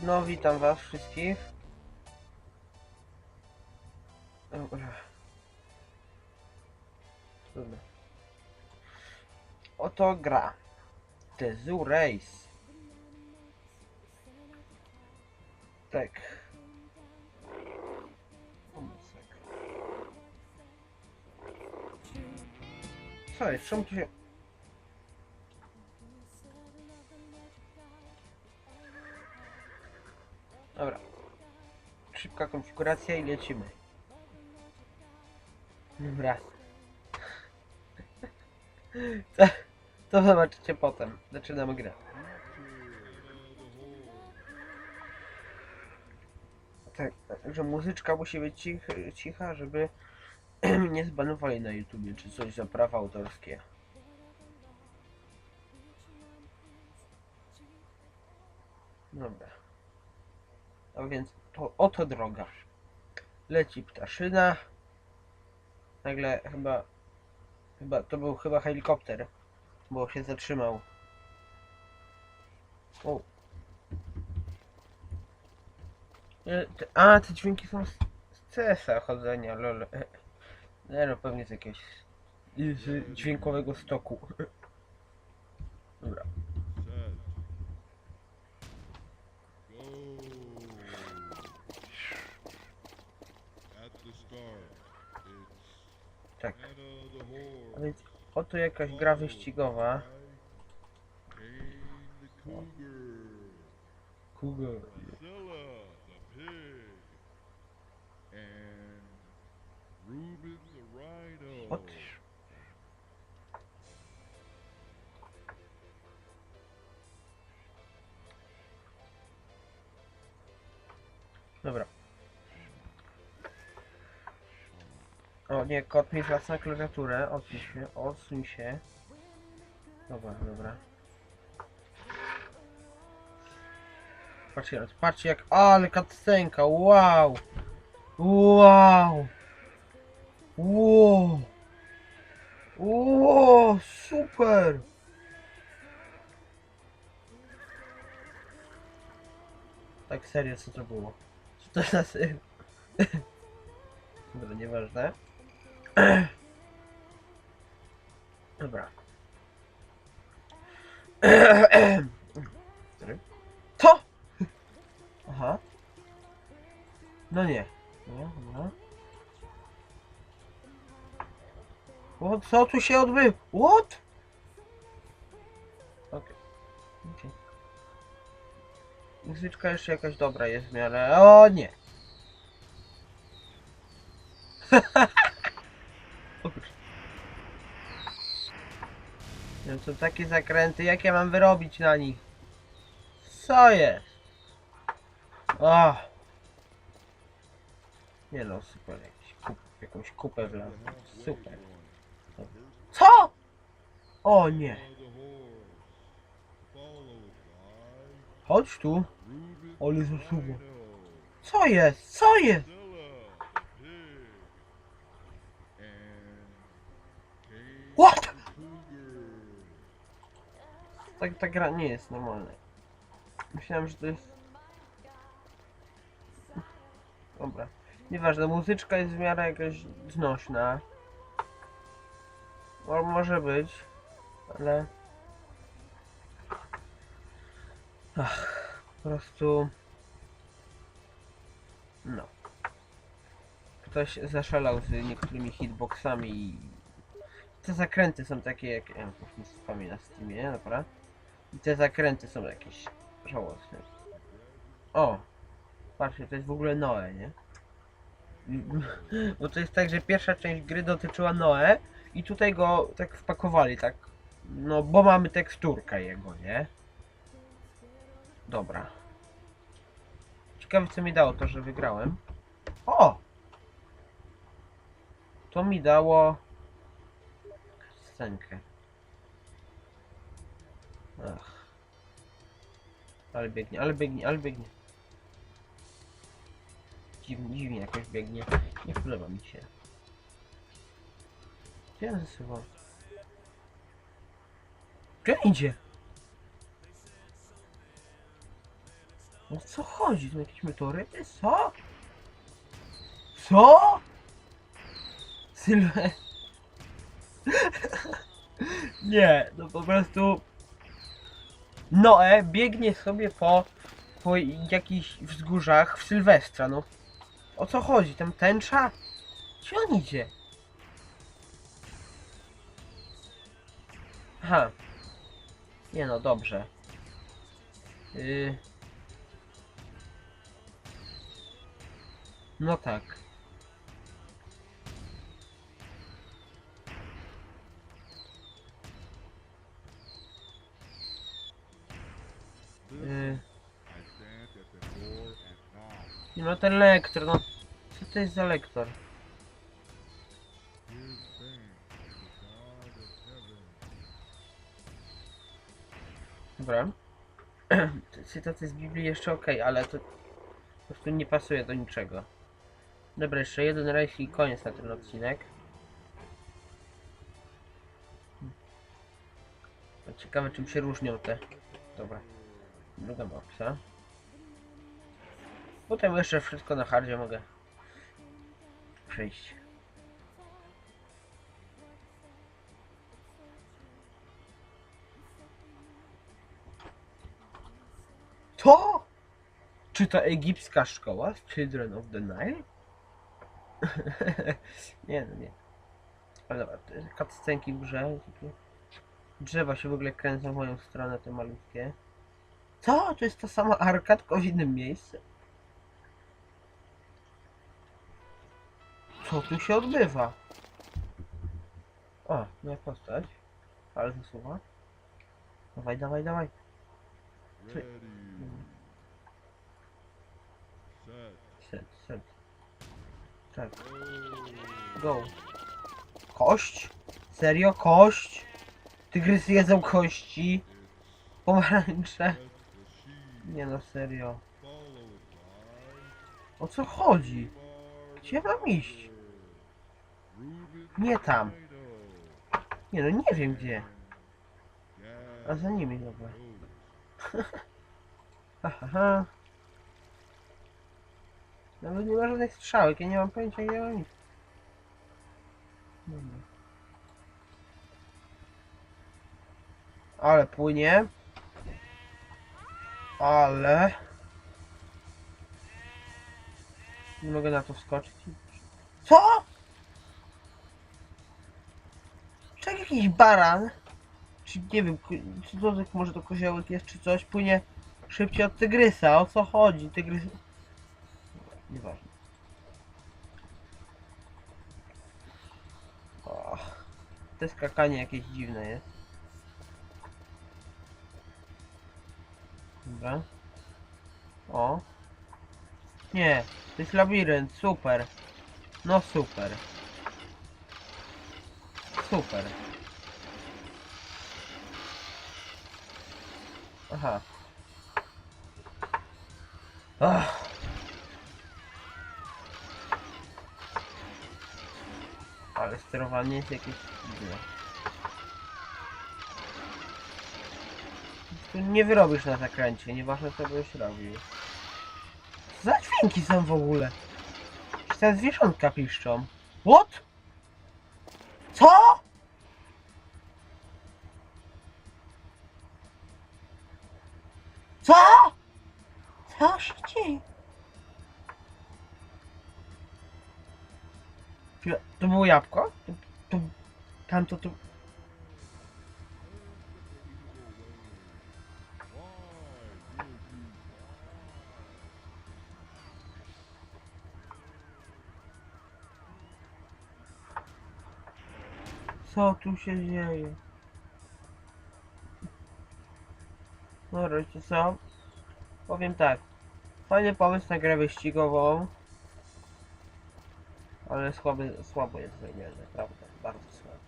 No, witam was wszystkich. Dobra. Trudno. Oto gra. The Zoo Race. Tak. Co jest? Czemu tu się... Dobra. Szybka konfiguracja i lecimy. Dobra. To, to zobaczycie potem. Zaczynamy grę. Tak, że muzyczka musi być cich, cicha, żeby nie zbanowali na YouTubie, czy coś za prawa autorskie. Dobra. A więc to oto droga. Leci ptaszyna. Nagle chyba. Chyba to był chyba helikopter. Bo się zatrzymał. O. E, A, te dźwięki są z CS-a chodzenia, lol. E, Nie no, pewnie z jakiegoś z dźwiękowego stoku. Dobra. Set. Go. At the start, it's Tak. Hannah the A więc oto jakaś gra wyścigowa. The cougar. Priscilla O nie, kot mi wraca na klawiaturę. Odsuń się, odsuń się. Dobra, dobra. Patrzcie, patrzcie jak... Ale cutscenka, wow! Wow! Wow! Wow, super! Tak serio, co to było? Co to za syn? Dobra, nieważne. Dobra. Co? Aha. No nie. Nie, dobra. O, co tu się odbyło? What? Okej. Okay. Muzyczka jeszcze jakaś dobra jest w miarę. O nie! No to takie zakręty, jak ja mam wyrobić na nich? Co jest? O! Nie no, super, jakiś jakąś kupę wlazłem. Super. Co? O nie. Chodź tu. The zasuwa. Co jest? Co jest? Priscilla the pig. And Kane What? the cougar. Tak ta gra nie jest normalna. Myślałem, że to jest... Dobra. Nieważne, muzyczka jest w miarę jakaś znośna. Mo- może być, ale... Ach, po prostu... No. Ktoś zaszalał z niektórymi hitboxami i... Te zakręty są takie jak... Ja spamię na Steamie, dobra? I te zakręty są jakieś żałosne. O! Patrzcie, to jest w ogóle Noe, nie? Bo to jest tak, że pierwsza część gry dotyczyła Noe i tutaj go tak wpakowali, tak. No, bo mamy teksturkę jego, nie? Dobra. Ciekawe co mi dało to, że wygrałem. O! To mi dało... Scenkę. Ach. Ale biegnie, ale biegnie, ale biegnie. Dziwnie, dziwnie jakoś biegnie. Nie podoba mi się. Gdzie on zasuwa? Gdzie idzie? O co chodzi? To jakieś meteoryty? Co? Co? Sylwe... Nie, no po prostu... Noe biegnie sobie po, po jakichś wzgórzach w Sylwestra, no. O co chodzi? Tam tęcza? Gdzie on idzie? Aha. Nie no, dobrze. Yy... No tak. No ten lektor, no. Co to jest za lektor? Dobra. Cytaty z Biblii jeszcze ok, ale to po prostu nie pasuje do niczego. Dobra, jeszcze jeden rejs i koniec na ten odcinek. Ciekawe czym się różnią te. Dobra. Druga mapsa. Potem jeszcze wszystko na hardzie mogę przejść. To? Czy to egipska szkoła? Children of the Nile? nie, no nie. Ale dobra, te cutscenki w grze. Drzewa się w ogóle kręcą w moją stronę, te malutkie. Co? To jest ta sama arka, tylko w innym miejscu. Co tu się odbywa? O, moja postać. Ale zasuwa. Dawaj, dawaj, dawaj. Ready. Set. Set. Tak, Go. Kość? Serio? Kość? Tygrysy jedzą kości? Pomarańcze? Nie no, serio. O co chodzi? Gdzie mam iść? Nie tam. Nie no, nie wiem gdzie. A za nimi, dobra. Rose. Ha, ha, ha. Nawet nie ma żadnych strzałek, ja nie mam pojęcia gdzie mam. Ale płynie. Ale... Nie mogę na to wskoczyć. Co? Jakiś baran? Czy nie wiem, czy to może to koziołek jest, czy coś, płynie szybciej od tygrysa. O co chodzi? Tygrys... Nieważne. O, te skakanie jakieś dziwne jest. Dobra. O. Nie, to jest labirynt, super. No super. Super. Aha. Ach. Ale sterowanie jest jakieś dziwne. Tu nie wyrobisz na zakręcie, nieważne co byś robił. Co za dźwięki są w ogóle? Czy te zwierzątka piszczą? What? Co? Co? Co się dzieje? To było jabłko? To, to, tamto to... Co tu się dzieje? No wiecie co? Powiem tak. Fajny pomysł na grę wyścigową. Ale słaby, słabo jest zrobione, prawda? Bardzo słabo.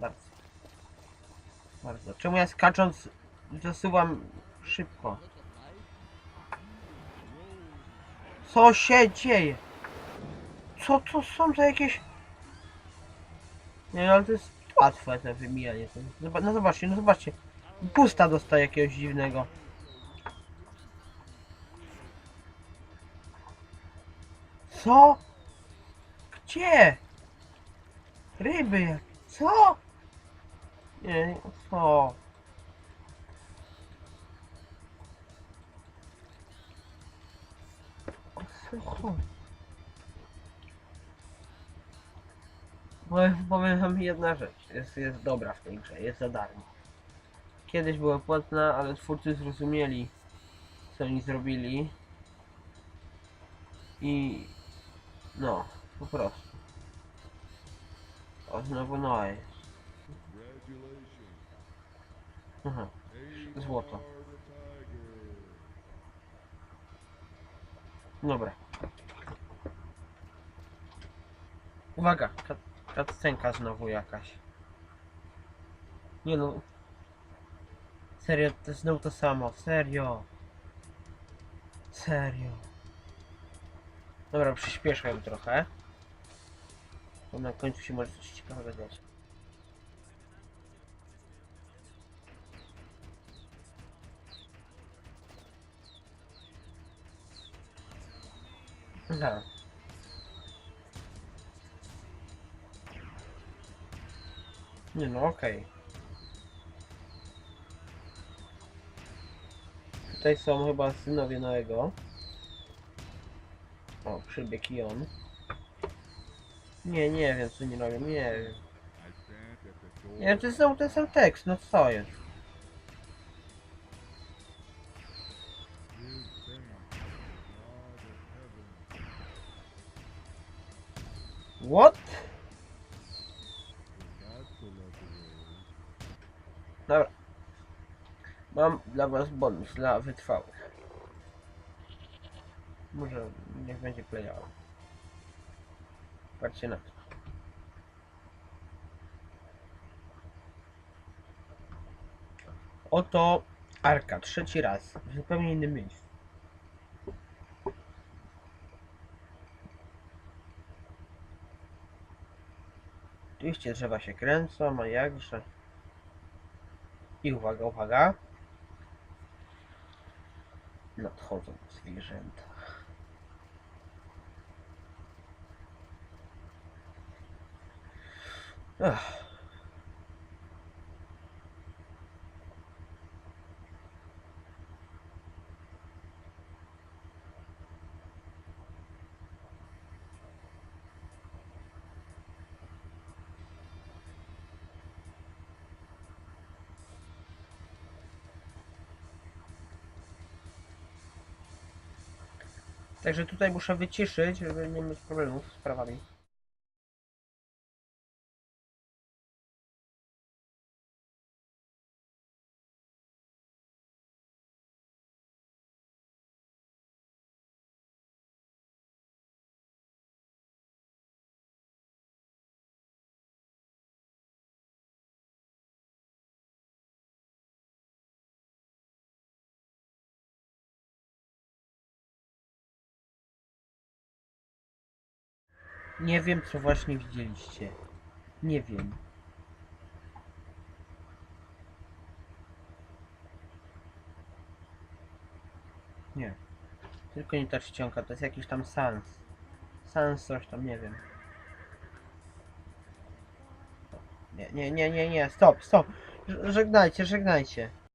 Bardzo. Bardzo. Czemu ja skacząc zasuwam szybko? Co się dzieje? Co to są za jakieś... Nie, ale to jest łatwe wymijanie. To- Zoba- No zobaczcie, no zobaczcie. Pusta dostaje jakiegoś dziwnego. Co? Gdzie? Ryby jak? Co? Nie, co? Słuchaj. Powiem, powiem wam jedna rzecz, jest, jest dobra w tej grze, jest za darmo. Kiedyś była płatna, ale twórcy zrozumieli, co oni zrobili. I... No, po prostu. O, znowu Noe. Aha. Złoto. The tiger. Dobra. Uwaga, kat- cutscenka znowu jakaś. Nie no. Serio, to znowu to samo, serio. Serio. Dobra, przyspieszmy trochę. Bo na końcu się może coś ciekawego dziać. Aha. Nie no, okej. Tutaj są chyba synowie Noego. O, przybieg i on. Nie, nie wiem co nie robią, nie wiem. Nie, to znowu ten sam tekst, no co jest? What? Dobra. Mam dla was bonus dla wytrwałych. Może niech będzie klejało. Patrzcie na to. Oto Arka, trzeci raz, w zupełnie innym miejscu. Oczywiście drzewa się kręcą, a jakże. I uwaga, uwaga. Nadchodzą zwierzęta. Ach. Także tutaj muszę wyciszyć, żeby nie mieć problemów z prawami. Nie wiem, co właśnie widzieliście. Nie wiem. Nie. Tylko nie ta czcionka, to jest jakiś tam sans. Sans coś tam, nie wiem. Nie, nie, nie, nie, nie, stop, stop. Żegnajcie, żegnajcie.